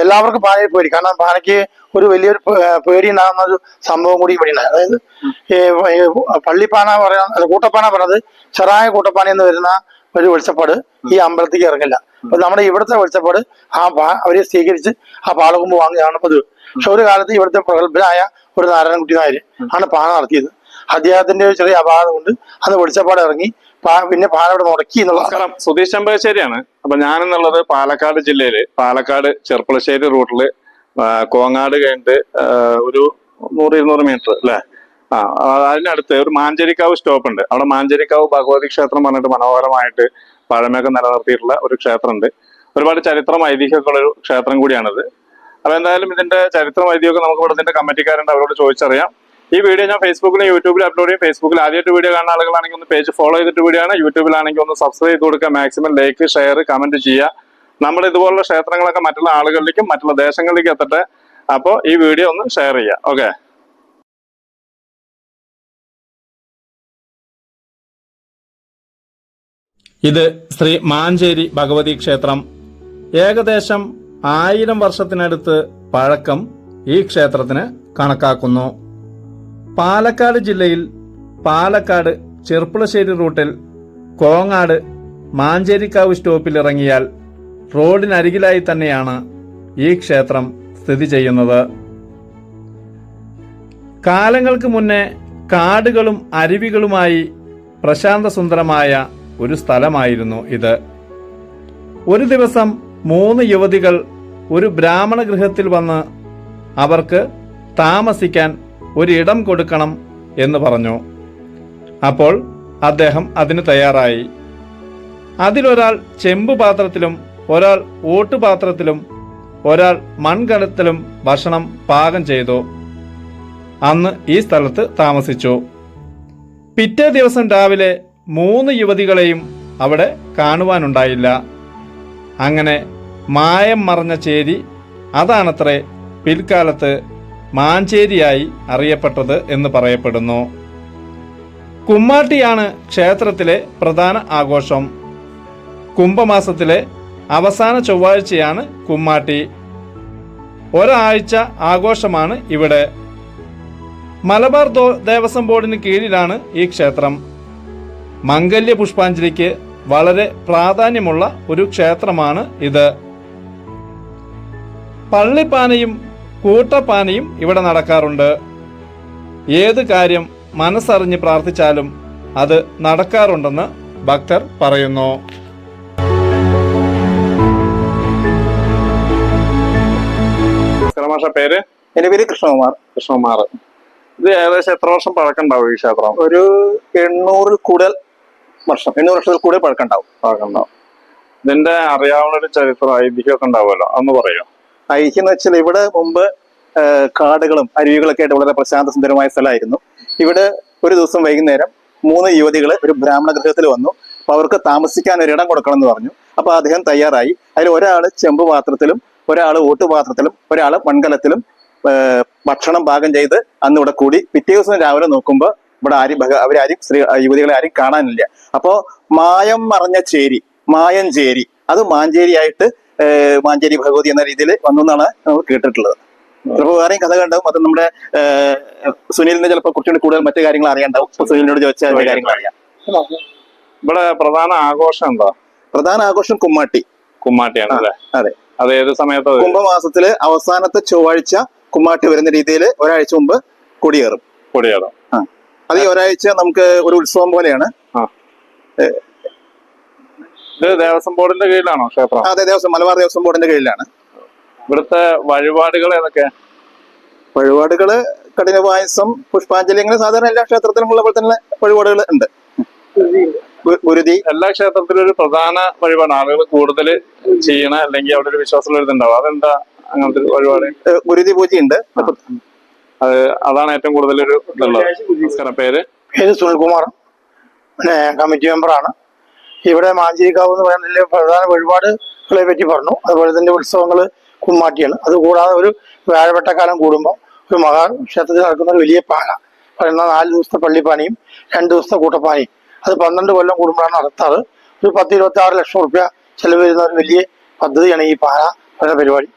എല്ലാവർക്കും ഭാര്യ പേടി. കാരണം പാനയ്ക്ക് ഒരു വലിയൊരു പേടി ഉണ്ടാകുന്ന ഒരു സംഭവം കൂടി ഇവിടെ ഉണ്ട് അതായത് ഈ പള്ളിപ്പാന അല്ല കൂട്ടപ്പാന പറയുന്നത് ചെറായ കൂട്ടപ്പാന എന്ന് വരുന്ന ഒരു വെളിച്ചപ്പാട് ഈ അമ്പലത്തേക്ക് ഇറങ്ങില്ല. അപ്പൊ നമ്മുടെ ഇവിടുത്തെ വെളിച്ചപ്പാട് ആ അവരെ സ്വീകരിച്ച് ആ പാളകുമ്പ് വാങ്ങുകയാണ് പതിവ് പക്ഷെ ഒരു കാലത്ത് ഇവിടുത്തെ പ്രഗത്ഭനായ ഒരു നാരായണൻകുട്ടി നായർ ആണ് പാന നടത്തിയത്. അദ്ദേഹത്തിന്റെ ഒരു ചെറിയ അപാകത കൊണ്ട് അന്ന് വെളിച്ചപ്പാട് ഇറങ്ങി പിന്നെ പാന ഇവിടെ മുടക്കി എന്നുള്ള നമസ്കാരം. സുധീഷ് ചെമ്പകശ്ശേരിയാണ്. അപ്പൊ ഞാനെന്നുള്ളത് പാലക്കാട് ജില്ലയിൽ. പാലക്കാട് ചെർപ്പളശ്ശേരി റൂട്ടിൽ കോങ്ങാട് കഴിഞ്ഞിട്ട് ഒരു നൂറ് ഇരുന്നൂറ് മീറ്റർ അല്ലെ? ആ ആ, അതിനടുത്ത് ഒരു മാഞ്ചേരിക്കാവ് സ്റ്റോപ്പ് ഉണ്ട് അവിടെ മാഞ്ചേരിക്കാവ് ഭഗവതി ക്ഷേത്രം പറഞ്ഞിട്ട് മനോഹരമായിട്ട് പഴമയൊക്കെ നിലനിർത്തിയിട്ടുള്ള ഒരു ക്ഷേത്രമുണ്ട്. ഒരുപാട് ചരിത്രം ഐതിഹ്യമൊക്കെ ഉള്ള ഒരു ക്ഷേത്രം കൂടിയാണിത്. അപ്പൊ എന്തായാലും ഇതിന്റെ ചരിത്രം ഐതിഹ്യമൊക്കെ നമുക്ക് ഇവിടെ ഇതിന്റെ കമ്മിറ്റിക്കാരുണ്ട് അവരോട് ചോദിച്ചറിയാം. ഈ വീഡിയോ ഞാൻ ഫേസ്ബുക്കിലും യൂട്യൂബിലും അപ്ലോഡ് ചെയ്യും. ഫേസ്ബുക്കിൽ ആദ്യമായിട്ട് വീഡിയോ കാണുന്ന ആളുകളാണെങ്കിൽ ഒന്ന് പേജ് ഫോളോ ചെയ്തിട്ട് വീഡിയോ ആണ്. യൂട്യൂബിലാണെങ്കിൽ ഒന്ന് സബ്സ്ക്രൈബ് ചെയ്ത് കൊടുക്കുക. മാക്സിമം ലൈക്ക് ഷെയർ കമന്റ് ചെയ്യുക. നമ്മൾ ഇതുപോലുള്ള ക്ഷേത്രങ്ങളൊക്കെ മറ്റുള്ള ആളുകളിലേക്കും മറ്റുള്ള ദേശങ്ങളിലേക്കും എത്തട്ടെ. അപ്പോൾ ഈ വീഡിയോ ഒന്ന് ഷെയർ ചെയ്യുക. ഓക്കെ ഇത് ശ്രീ മാഞ്ചേരി ഭഗവതി ക്ഷേത്രം. ഏകദേശം ആയിരം വർഷത്തിനടുത്ത് പഴക്കം ഈ ക്ഷേത്രത്തിന് കണക്കാക്കുന്നു. പാലക്കാട് ജില്ലയിൽ പാലക്കാട് ചെർപ്പുളശ്ശേരി റൂട്ടിൽ കോങ്ങാട് മാഞ്ചേരിക്കാവ് സ്റ്റോപ്പിൽ ഇറങ്ങിയാൽ റോഡിനരികിലായി തന്നെയാണ് ഈ ക്ഷേത്രം സ്ഥിതി ചെയ്യുന്നത്. കാലങ്ങൾക്ക് മുന്നേ കാടുകളും അരുവികളുമായി പ്രശാന്തസുന്ദരമായ ഒരു സ്ഥലമായിരുന്നു ഇത്. ഒരു ദിവസം മൂന്ന് യുവതികൾ ഒരു ബ്രാഹ്മണ ഗൃഹത്തിൽ വന്ന് അവർക്ക് താമസിക്കാൻ ഒരിടം കൊടുക്കണം എന്ന് പറഞ്ഞു. അപ്പോൾ അദ്ദേഹം അതിന് തയ്യാറായി. അതിലൊരാൾ ചെമ്പ് പാത്രത്തിലും ഒരാൾ ഓട്ടുപാത്രത്തിലും ഒരാൾ മൺകലത്തിലും ഭക്ഷണം പാകം ചെയ്തു. അന്ന് ഈ സ്ഥലത്ത് താമസിച്ചു. പിറ്റേ ദിവസം രാവിലെ മൂന്ന് യുവതികളെയും അവിടെ കാണുവാനുണ്ടായില്ല. അങ്ങനെ മായം മറഞ്ഞ ചേരി അതാണത്രേ പിൽക്കാലത്ത് മാഞ്ചേരിയായി അറിയപ്പെട്ടത് എന്ന് പറയപ്പെടുന്നു. കുമ്മാട്ടിയാണ് ക്ഷേത്രത്തിലെ പ്രധാന ആഘോഷം. കുംഭമാസത്തിലെ അവസാന ചൊവ്വാഴ്ചയാണ് കുമ്മാട്ടി. ഒരാഴ്ച ആഘോഷമാണ് ഇവിടെ. മലബാർ ദേവസ്വം ബോർഡിന് കീഴിലാണ് ഈ ക്ഷേത്രം. മംഗല്യ പുഷ്പാഞ്ജലിക്ക് വളരെ പ്രാധാന്യമുള്ള ഒരു ക്ഷേത്രമാണ് ഇത്. പള്ളിപ്പാനയും കൂട്ടപ്പാനയും ഇവിടെ നടക്കാറുണ്ട്. ഏത് കാര്യം മനസ്സറിഞ്ഞ് പ്രാർത്ഥിച്ചാലും അത് നടക്കാറുണ്ടെന്ന് ഭക്തർ പറയുന്നു. പേര്? എന്റെ പേര് കൃഷ്ണകുമാർ. കൃഷ്ണകുമാർ. ഇത് ഏകദേശം എത്ര വർഷം പഴക്കമുണ്ടാവും ഈ ക്ഷേത്രം? ഒരു എണ്ണൂറിൽ കൂടുതൽ വർഷം എണ്ണൂറ് വർഷത്തിൽ കൂടുതൽ പഴക്കമുണ്ടാവും. പഴക്കമുണ്ടാവും. ഇതിന്റെ അറിയാവുന്ന ഒരു ചരിത്ര ഐതിഹ്യമൊക്കെ ഉണ്ടാവുമല്ലോ അന്ന് പറയോ? ഐക്യം എന്ന് വെച്ചാൽ ഇവിടെ മുമ്പ് കാടുകളും അരുവികളൊക്കെ ആയിട്ട് വളരെ പ്രശാന്ത സുന്ദരമായ സ്ഥലമായിരുന്നു. ഇവിടെ ഒരു ദിവസം വൈകുന്നേരം മൂന്ന് യുവതികൾ ഒരു ബ്രാഹ്മണ ഗൃഹത്തിൽ വന്നു. അപ്പൊ അവർക്ക് താമസിക്കാൻ ഒരു ഇടം കൊടുക്കണം എന്ന് പറഞ്ഞു. അപ്പൊ അദ്ദേഹം തയ്യാറായി. അതിൽ ഒരാൾ ചെമ്പ് പാത്രത്തിലും ഒരാൾ ഓട്ടുപാത്രത്തിലും ഒരാൾ മൺകലത്തിലും ഭക്ഷണം പാകം ചെയ്ത് അന്ന് ഇവിടെ കൂടി പിറ്റേ ദിവസം രാവിലെ നോക്കുമ്പോൾ ഇവിടെ ആരും അവരാരും സ്ത്രീ യുവതികളെ ആരും കാണാനില്ല. അപ്പോ മായം മറഞ്ഞ ചേരി മായം ചേരി അത് മാഞ്ചേരിയായിട്ട് മാഞ്ചേരി ഭഗവതി എന്ന രീതിയിൽ വന്നു എന്നാണ് നമ്മൾ കേട്ടിട്ടുള്ളത്. ചിലപ്പോൾ വേറെയും കഥ കണ്ടാവും അത് നമ്മുടെ സുനിലിന് ചിലപ്പോൾ കുറച്ചുകൂടി കൂടുതൽ മറ്റു കാര്യങ്ങൾ അറിയാണ്ടാവും. സുനിലിനോട് ചോദിച്ചാൽ കാര്യങ്ങൾ അറിയാം. ഇവിടെ പ്രധാന ആഘോഷം എന്താ? പ്രധാന ആഘോഷം കുമ്മാട്ടി. കുമ്മാട്ടിയാണ് അല്ലേ? അതെ. അത് ഏത് സമയത്ത് കുംഭമാസത്തിൽ അവസാനത്തെ ചൊവ്വാഴ്ച കുമ്മാട്ടി വരുന്ന രീതിയിൽ ഒരാഴ്ച മുമ്പ് കൊടിയേറും. കൊടിയേറും. അത് ഈ ഒരാഴ്ച നമുക്ക് ഒരു ഉത്സവം പോലെയാണ്. ഇത് ദേവസ്വം ബോർഡിന്റെ കീഴിലാണോ ക്ഷേത്രം? അതെ ദേവസ്വം മലബാർ ദേവസ്വം ബോർഡിന്റെ കീഴിലാണ്. ഇവിടുത്തെ വഴിപാടുകൾ ഏതൊക്കെ? വഴിപാടുകൾ കഠിന പായസം പുഷ്പാഞ്ജലി അങ്ങനെ സാധാരണ എല്ലാ ക്ഷേത്രത്തിലും ഉള്ള പോലെ തന്നെ വഴിപാടുകൾ ഉണ്ട്. ഗുരുതി. എല്ലാ ക്ഷേത്രത്തിലും ഒരു പ്രധാന വഴിപാട് ആളുകൾ കൂടുതൽ ചെയ്യണ അല്ലെങ്കിൽ അവിടെ ഒരു വിശ്വാസമുള്ള ഇതുണ്ടാവും അതെന്താ അങ്ങനത്തെ ഒരു വഴിപാട്? ഗുരുതി പൂജയുണ്ട്. അത് അതാണ് ഏറ്റവും കൂടുതൽ ഒരു ഇതുള്ളത്. നമസ്കാരം. പേര്? പേര് സുനിൽകുമാർ. കമ്മിറ്റി മെമ്പറാണ്. ഇവിടെ മാഞ്ചേരിക്കാവ് എന്ന് പറയുന്ന പ്രധാന വഴിപാടുകളെ പറ്റി പറഞ്ഞു. അതുപോലെ തന്നെ ഉത്സവങ്ങൾ കുമ്മാട്ടിയാണ്. അതുകൂടാതെ ഒരു വ്യാഴവട്ടക്കാലം കൂടുമ്പോൾ ഒരു മഹാക്ഷേത്രത്തിൽ നടക്കുന്ന ഒരു വലിയ പാന പറയുന്ന നാല് ദിവസത്തെ പള്ളിപ്പാനയും രണ്ട് ദിവസത്തെ കൂട്ടപ്പാനയും. അത് പന്ത്രണ്ട് കൊല്ലം കൂടുമ്പോഴാണ് നടത്താറ്. ഒരു പത്ത് ഇരുപത്തി ആറ് ലക്ഷം റുപ്യ ചെലവ് വരുന്ന ഒരു വലിയ പദ്ധതിയാണ് ഈ പാന പറയുന്ന പരിപാടി.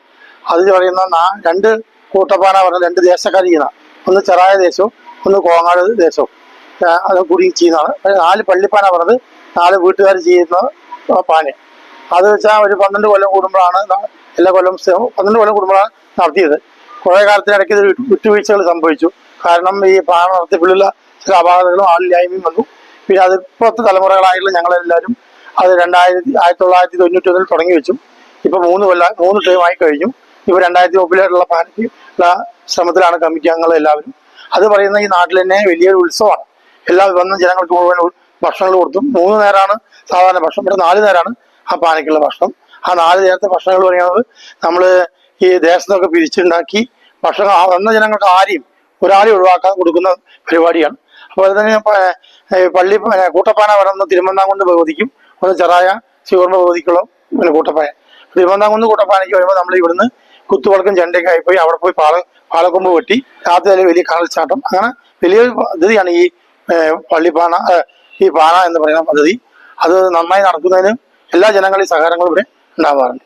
അതിൽ പറയുന്ന രണ്ട് കൂട്ടപ്പാന പറഞ്ഞ രണ്ട് ദേശക്കാർ ചെയ്യുന്ന ഒന്ന് ചെറായ ദേശവും ഒന്ന് കോങ്ങാട് ദേശവും. അത് കൂടി ചെയ്യുന്നതാണ്. നാല് പള്ളിപ്പാന പറഞ്ഞത് നാല് വീട്ടുകാർ ചെയ്യുന്ന പാനി. അത് വെച്ചാൽ ഒരു പന്ത്രണ്ട് കൊല്ലം കൂടുമ്പോഴാണ് എല്ലാ കൊല്ലം പന്ത്രണ്ട് കൊല്ലം കൂടുമ്പോഴാണ് നടത്തിയത്. കുറേ കാലത്തിനിടയ്ക്ക് ഇത് വിട്ടു- വിട്ടുവീഴ്ചകൾ സംഭവിച്ചു. കാരണം ഈ പാന നടത്തിപ്പിലുള്ള ചില അപാകതകളും ആളില്ലായ്മയും വന്നു. പിന്നെ അത് ഇപ്പോഴത്തെ തലമുറകളായിട്ടുള്ള ഞങ്ങളെല്ലാവരും അത് രണ്ടായിരത്തി ആയിരത്തി തൊള്ളായിരത്തി തൊണ്ണൂറ്റി ഒന്നിൽ തുടങ്ങി വെച്ചു. ഇപ്പൊ മൂന്ന് കൊല്ലം മൂന്ന് ടൈമായി കഴിഞ്ഞു. ഇപ്പൊ രണ്ടായിരത്തി പാനയ്ക്ക് ഉള്ള ശ്രമത്തിലാണ് കമ്മിറ്റി അംഗങ്ങൾ എല്ലാവരും അത് പറയുന്ന ഈ നാട്ടിൽ തന്നെ വലിയൊരു ഉത്സവമാണ്. എല്ലാ വന്ന ജനങ്ങൾക്ക് മുഴുവൻ ഭക്ഷണങ്ങൾ കൊടുത്തു. മൂന്ന് നേരമാണ് സാധാരണ ഭക്ഷണം ഇവിടെ നാല് നേരമാണ് ആ പാനയ്ക്കുള്ള ഭക്ഷണം. ആ നാല് നേരത്തെ ഭക്ഷണങ്ങൾ പറയുന്നത് നമ്മൾ ഈ ദേശത്തൊക്കെ പിരിച്ചുണ്ടാക്കി ഭക്ഷണം ആ വന്ന ജനങ്ങൾക്ക് ആരെയും ഒരാളെ ഒഴിവാക്കാതെ കൊടുക്കുന്ന പരിപാടിയാണ്. അപ്പോൾ തന്നെ പ- ഏ, പള്ളി കൂട്ടപ്പാന വരുന്ന തിരുവനന്തപുരം ഭഗവതിക്കും ഒന്ന് ചെറായ ശിവർമ്മ ഭഗവതിക്കുള്ള പിന്നെ കൂട്ടപ്പാന. തിരുവനന്തപുരം കൂട്ടപ്പാനയ്ക്ക് വരുമ്പോൾ നമ്മൾ ഇവിടുന്ന് കുത്തുവളക്കും ചെണ്ടയൊക്കെ ആയിപ്പോയി അവിടെ പോയി പാള പാളക്കൊമ്പ് വെട്ടി. രാത്രി വലിയ കടൽച്ചാട്ടം അങ്ങനെ വലിയൊരു പദ്ധതിയാണ് ഈ പള്ളിപ്പാന ഈ പാന എന്ന് പറയുന്ന പദ്ധതി അത് നന്നായി നടക്കുന്നതിന് എല്ലാ ജനങ്ങളും സഹകരണങ്ങളും ഇവിടെ ഉണ്ടാവാറുണ്ട്.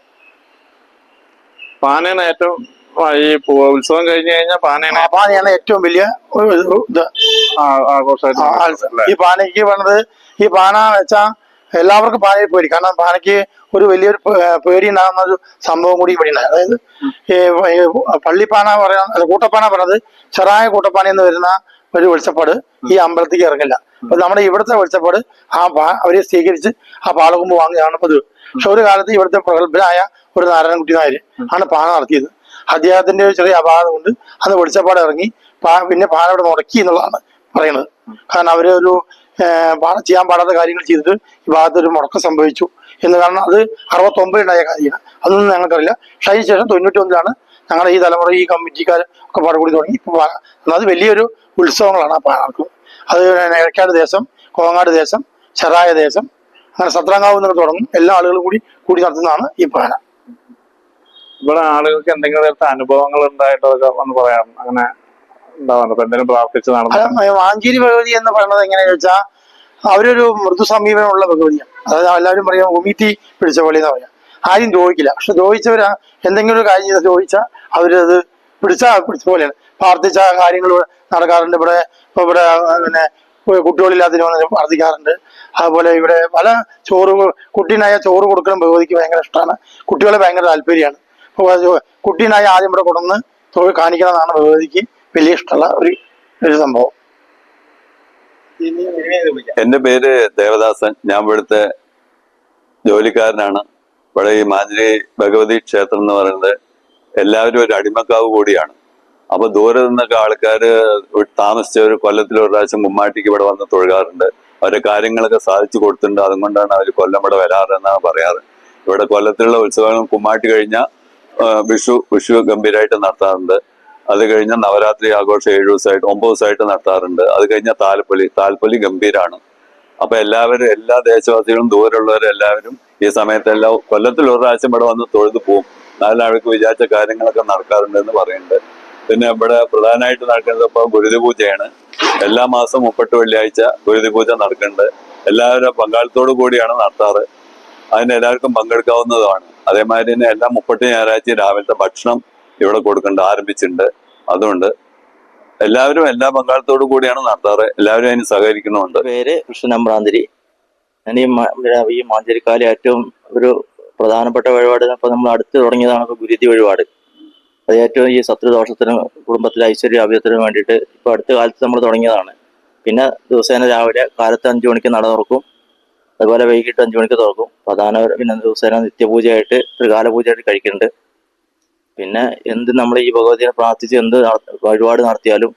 പാനയാണ് ഏറ്റവും ഈ ഉത്സവം കഴിഞ്ഞു കഴിഞ്ഞാൽ പാനയാണ് പാനയാണ് ഏറ്റവും വലിയ ഇത്? ഈ പാനയ്ക്ക് പറഞ്ഞത് ഈ പാന വെച്ചാൽ എല്ലാവർക്കും പാനയിൽ പേടി. കാരണം പാനയ്ക്ക് ഒരു വലിയൊരു പേരി പേടി ഉണ്ടാകുന്ന ഒരു സംഭവം കൂടി ഇവിടെ ഉണ്ട്. അതായത് പള്ളിപ്പാന പറയാ കൂട്ടപ്പാന പറഞ്ഞത് ചെറായ കൂട്ടപ്പാന എന്ന് വരുന്ന ഒരു വെളിച്ചപ്പാട് ഈ അമ്പലത്തേക്ക് ഇറങ്ങില്ല. അപ്പൊ നമ്മുടെ ഇവിടുത്തെ വെളിച്ചപ്പാട് ആ അവരെ സ്വീകരിച്ച് ആ പാളകുമ്പ് വാങ്ങുകയാണ് പതിവ് പക്ഷെ ഒരു കാലത്ത് ഇവിടുത്തെ പ്രഗത്ഭനായ ഒരു നാരായണൻകുട്ടി നായർ ആണ് പാന നടത്തിയത്. അദ്ദേഹത്തിന്റെ ഒരു ചെറിയ അപാകത കൊണ്ട് അന്ന് വെളിച്ചപ്പാട് ഇറങ്ങി പിന്നെ പാന അവിടെ മുടക്കി എന്നുള്ളതാണ് പറയുന്നത്. കാരണം അവർ ഒരു ചെയ്യാൻ പാടാത്ത കാര്യങ്ങൾ ചെയ്തിട്ട് ഈ ഭാഗത്ത് ഒരു മുടക്കം സംഭവിച്ചു. എന്ന് കാരണം അത് അറുപത്തൊമ്പതിലുണ്ടായ കാര്യമാണ്. അതൊന്നും ഞങ്ങൾക്കറിയില്ല. പക്ഷേ അതിനുശേഷം തൊണ്ണൂറ്റി ഒന്നിലാണ് ഞങ്ങളുടെ ഈ തലമുറ ഈ കമ്മിറ്റിക്കാർ ഒക്കെ പാടുകൂടി തുടങ്ങി. ഇപ്പൊ അത് വലിയൊരു ഉത്സവങ്ങളാണ് ആ പാടക്ക് അത് ഏഴക്കാട് ദേശം കോങ്ങാട് ദേശം ചെറായ ദേശം അങ്ങനെ സത്രങ്ങാവ് നിന്ന് തുടങ്ങും. എല്ലാ ആളുകളും കൂടി കൂടി നടത്തുന്നതാണ് ഈ പാന ഇവിടെ ആളുകൾക്ക് എന്തെങ്കിലും തരത്തെ അനുഭവങ്ങൾ ഉണ്ടായിട്ടൊക്കെ ഒന്ന് പറയാം അങ്ങനെ എന്തെങ്കിലും പ്രാർത്ഥിച്ച് നടന്നു അത് മാഞ്ചേരി ഭഗവതി എന്ന് പറയുന്നത് എങ്ങനെയാ വെച്ചാൽ അവരൊരു മൃദു സമീപനമുള്ള ഭഗവതിയാണ്. അതായത് എല്ലാവരും പറയാം ഒമിറ്റി പിടിച്ച പോലെ എന്ന് പറയാം. ആരും ദ്രോഹിക്കില്ല. പക്ഷെ ദ്രോഹിച്ചവരാ എന്തെങ്കിലും ഒരു കാര്യം ചോദിച്ചാൽ ദ്രോഹിച്ചാൽ അവരത് പിടിച്ചാ പിടിച്ച പോലെയാണ്. പ്രാർത്ഥിച്ച കാര്യങ്ങൾ നടക്കാറുണ്ട്. ഇവിടെ ഇപ്പൊ ഇവിടെ പിന്നെ കുട്ടികളില്ലാത്തതിന് വന്ന് പ്രാർത്ഥിക്കാറുണ്ട്. അതുപോലെ ഇവിടെ പല ചോറ് കുട്ടീനായ ചോറ് കൊടുക്കണം ഭഗവതിക്ക് ഭയങ്കര ഇഷ്ടമാണ്. കുട്ടികളെ ഭയങ്കര താല്പര്യമാണ്. കുട്ടീനായ ആദ്യം ഇവിടെ കൊടുന്ന് തൊഴിൽ കാണിക്കണമെന്നാണ് ഭഗവതിക്ക് വലിയ ഇഷ്ടമുള്ള ഒരു ഒരു സംഭവം. എന്റെ പേര് ദേവദാസൻ. ഞാൻ ഇവിടുത്തെ ജോലിക്കാരനാണ്. ഇവിടെ ഈ മാതിരി ഭഗവതി ക്ഷേത്രം എന്ന് പറയുന്നത് എല്ലാവരും ഒരു അടിമക്കാവ് കൂടിയാണ്. അപ്പൊ ദൂരെ നിന്നൊക്കെ ആൾക്കാര് താമസിച്ചവർ കൊല്ലത്തിൽ ഒരു പ്രാവശ്യം മുമ്മാട്ടിക്ക് ഇവിടെ വന്ന് തൊഴുകാറുണ്ട്. അവരുടെ കാര്യങ്ങളൊക്കെ സാധിച്ചു കൊടുത്തിട്ടുണ്ട്. അതുകൊണ്ടാണ് അവർ കൊല്ലം ഇവിടെ വരാറെന്നാണ് പറയാറ്. ഇവിടെ കൊല്ലത്തിലുള്ള ഉത്സവങ്ങളും കുമ്മാട്ടി കഴിഞ്ഞാൽ വിഷു വിഷു ഗംഭീരമായിട്ട് നടത്താറുണ്ട്. അത് കഴിഞ്ഞ നവരാത്രി ആഘോഷം ഏഴു ദിവസമായിട്ട് ഒമ്പത് ദിവസമായിട്ട് നടത്താറുണ്ട്. അത് കഴിഞ്ഞ താൽപ്പൊലി താൽപ്പൊലി ഗംഭീരാണ്. അപ്പൊ എല്ലാവരും എല്ലാ ദേശവാസികളും ദൂരെയുള്ളവരും എല്ലാവരും ഈ സമയത്തെല്ലാം കൊല്ലത്തിൽ ഒരു പ്രാവശ്യം ഇവിടെ വന്ന് തൊഴുതു പോകും നാലാൾക്ക് വിചാരിച്ച കാര്യങ്ങളൊക്കെ നടക്കാറുണ്ട് എന്ന് പറയുന്നുണ്ട്. പിന്നെ ഇവിടെ പ്രധാനമായിട്ട് നടക്കുന്നത് ഇപ്പോൾ ഗുരുതി പൂജയാണ് എല്ലാ മാസം മുപ്പട്ട് വെള്ളിയാഴ്ച ഗുരുതി പൂജ നടക്കുന്നുണ്ട്. എല്ലാവരും പങ്കാളിത്തോടു കൂടിയാണ് നടത്താറ്. അതിന് എല്ലാവർക്കും പങ്കെടുക്കാവുന്നതാണ് അതേമാതിരി തന്നെ എല്ലാ മുപ്പട്ട് ഞായറാഴ്ച രാവിലത്തെ ഭക്ഷണം ഇവിടെ കൊടുക്കേണ്ട ആരംഭിച്ചിട്ടുണ്ട്. അതുകൊണ്ട് എല്ലാവരും എല്ലാ പങ്കാളിത്തോടു കൂടിയാണ് നടത്താറ്. എല്ലാവരും അതിന് സഹകരിക്കുന്നുണ്ട് പേര് കൃഷ്ണനമ്പ്രാന്തിരി ഞാൻ ഈ മാഞ്ചേരിക്കാലി ഏറ്റവും ഒരു പ്രധാനപ്പെട്ട വഴിപാട് ഇപ്പൊ നമ്മൾ അടുത്ത് തുടങ്ങിയതാണ് ഇപ്പൊ ഗുരുതി വഴിപാട്. അത് ഏറ്റവും ഈ ശത്രുദോഷത്തിനും കുടുംബത്തിലെ ഐശ്വര്യ ആഭ്യത്തിനും വേണ്ടിയിട്ട് ഇപ്പൊ അടുത്ത കാലത്ത് നമ്മൾ തുടങ്ങിയതാണ്. പിന്നെ ദിവസേന രാവിലെ കാലത്ത് അഞ്ചു മണിക്ക് നട തുറക്കും. അതുപോലെ വൈകിട്ട് അഞ്ചു മണിക്ക് തുറക്കും. പ്രധാന പിന്നെ ദിവസേന നിത്യപൂജയായിട്ട് ത്രികാല പൂജയായിട്ട് കഴിക്കുന്നുണ്ട് പിന്നെ എന്ത് നമ്മൾ ഈ ഭഗവതിനെ പ്രാർത്ഥിച്ച് എന്ത് വഴിപാട് നടത്തിയാലും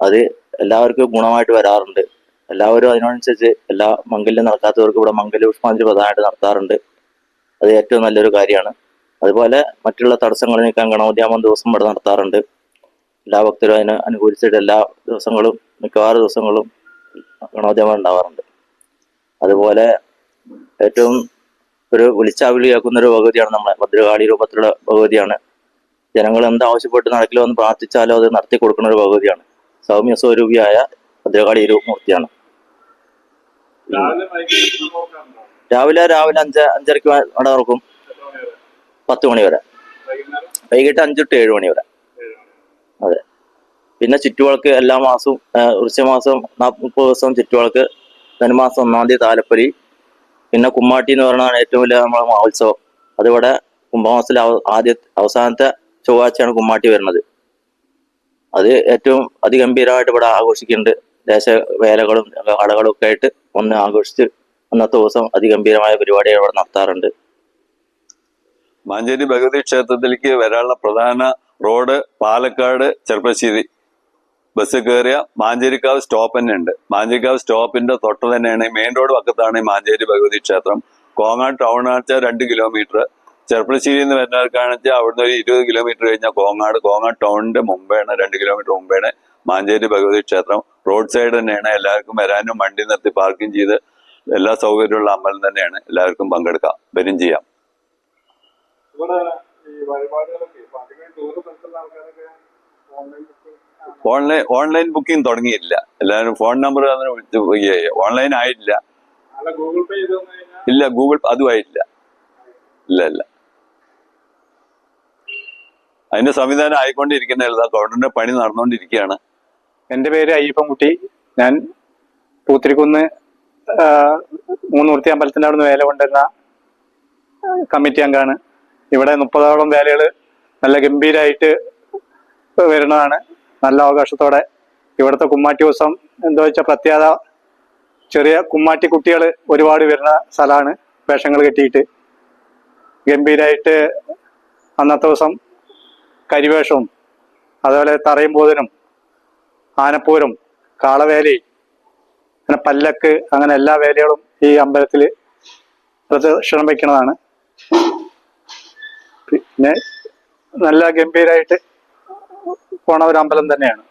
അത് എല്ലാവർക്കും ഗുണമായിട്ട് വരാറുണ്ട്. എല്ലാവരും അതിനനുസരിച്ച് എല്ലാ മംഗല്യം നടക്കാത്തവർക്ക് ഇവിടെ മംഗല്യ പുഷ്പാഞ്ജലി പ്രധാനമായിട്ട് നടത്താറുണ്ട്. അത് ഏറ്റവും നല്ലൊരു കാര്യമാണ്. അതുപോലെ മറ്റുള്ള തടസ്സങ്ങൾ നീക്കാൻ ഗണോദ്യാമം ദിവസം ഇവിടെ നടത്താറുണ്ട്. എല്ലാ ഭക്തരും അതിന് അനുകൂലിച്ചിട്ട് എല്ലാ ദിവസങ്ങളും മിക്കവാറും ദിവസങ്ങളും ഗണോദ്യമം ഉണ്ടാവാറുണ്ട്. അതുപോലെ ഏറ്റവും ഒരു വിളിച്ചാവിളിയാക്കുന്ന ഒരു ഭഗവതിയാണ് നമ്മളെ. ഭദ്രകാളി രൂപത്തിലുള്ള ഭഗവതിയാണ്. ജനങ്ങൾ എന്ത് ആവശ്യപ്പെട്ട് നടക്കിലോ എന്ന് പ്രാർത്ഥിച്ചാലോ അത് നടത്തി കൊടുക്കുന്ന ഒരു ഭഗവതിയാണ്. സൗമ്യ സ്വരൂപിയായ ഭദ്രകാളി രൂപമൂർത്തിയാണ്. രാവിലെ രാവിലെ അഞ്ച അഞ്ച് അഞ്ചരക്ക് അവിടെ തുറക്കും പത്ത് മണി വരെ. വൈകിട്ട് അഞ്ച് ടു ഏഴ് മണി വരെ. അതെ. പിന്നെ ചുറ്റുവിളക്ക് എല്ലാ മാസവും നാൽപ്പത് മുപ്പത് ദിവസം ചുറ്റുവിളക്ക് ധനുമാസം ഒന്നാം തീയതി താലപ്പൊലി. പിന്നെ കുമ്മാട്ടി എന്ന് പറയുന്നതാണ് ഏറ്റവും വലിയ നമ്മുടെ മഹോത്സവം. അതിവിടെ കുംഭമാസത്തിലെ ആദ്യ അവസാനത്തെ ചൊവ്വാഴ്ചയാണ് കുമ്മാട്ടി വരുന്നത്. അത് ഏറ്റവും അതിഗംഭീരമായിട്ട് ഇവിടെ ആഘോഷിക്കുന്നുണ്ട്. ദേശ വേലകളും കടകളും ഒക്കെ ആയിട്ട് ഒന്ന് ആഘോഷിച്ച് അന്നത്തെ ദിവസം അതിഗംഭീരമായ പരിപാടികൾ അവിടെ നടത്താറുണ്ട്. മാഞ്ചേരി ഭഗവതി ക്ഷേത്രത്തിലേക്ക് വരാനുള്ള പ്രധാന റോഡ് പാലക്കാട് ചെർപ്പശ്ശേരി. ബസ് കയറിയ മാഞ്ചേരിക്കാവ് സ്റ്റോപ്പ് തന്നെ ഉണ്ട്. മാഞ്ചേരിക്കാവ് സ്റ്റോപ്പിന്റെ തൊട്ട് തന്നെയാണ് മെയിൻ റോഡ് പക്കത്താണ് മാഞ്ചേരി ഭഗവതി ക്ഷേത്രം. കോങ്ങാട് ടൗൺ ആണെച്ചാൽ രണ്ട് കിലോമീറ്റർ. ചെർപ്പശ്ശേരിയിൽ നിന്ന് വരുന്നവർക്കാണെന്ന് വെച്ചാൽ അവിടുന്ന് ഒരു ഇരുപത് കിലോമീറ്റർ കഴിഞ്ഞാൽ കോങ്ങാട്. കോങ്ങാട് ടൗണിന്റെ മുമ്പേണ് രണ്ട് കിലോമീറ്റർ മുമ്പേണ് മാഞ്ചേരി ഭഗവതി ക്ഷേത്രം. റോഡ് സൈഡ് തന്നെയാണ് എല്ലാവർക്കും വരാനും വണ്ടി നിർത്തി പാർക്കിംഗ് ചെയ്ത് എല്ലാ സൗകര്യമുള്ള അമ്പലം തന്നെയാണ്. എല്ലാവർക്കും പങ്കെടുക്കാം. വരും ചെയ്യാം. ഓൺലൈൻ ഓൺലൈൻ ഓൺലൈൻ ബുക്കിംഗ് തുടങ്ങിയില്ല എല്ലാവരും ഫോൺ നമ്പർ വിളിച്ച് ഓൺലൈൻ ആയിട്ടില്ല. ഇല്ല ഗൂഗിൾ അതും ആയിട്ടില്ല. ഇല്ല ഇല്ല. അതിന്റെ സംവിധാനം ആയിക്കൊണ്ടിരിക്കുന്ന ഗവൺമെന്റിന്റെ പണി നടന്നുകൊണ്ടിരിക്കുകയാണ്. എന്റെ പേര് അയ്യപ്പൻകുട്ടി. ഞാൻ പൂത്തിരിക്കുന്ന് മൂന്നൂർത്തി അമ്പലത്തിന്റെ അവിടുന്ന് വേല കൊണ്ടുവരുന്ന കമ്മിറ്റി അംഗമാണ് ഇവിടെ മുപ്പതോളം വേലകൾ നല്ല ഗംഭീരമായിട്ട് വരുന്നതാണ്. നല്ല അവകാശത്തോടെ ഇവിടുത്തെ കുമ്മാട്ടി ദിവസം എന്താ വെച്ചാൽ പ്രത്യേകത ചെറിയ കുമ്മാട്ടി കുട്ടികൾ ഒരുപാട് വരുന്ന സ്ഥലമാണ് വേഷങ്ങൾ കെട്ടിയിട്ട്. ഗംഭീരമായിട്ട് അന്നത്തെ ദിവസം കരിവേഷവും അതുപോലെ തറയും പോതിനും ആനപ്പൂരും കാളവേലയും അങ്ങനെ പല്ലക്ക് അങ്ങനെ എല്ലാ വേലകളും ഈ അമ്പലത്തിൽ പ്രദക്ഷിണം വയ്ക്കുന്നതാണ്. പിന്നെ നല്ല ഗംഭീരമായിട്ട് പോണ ഒരു അമ്പലം തന്നെയാണ്.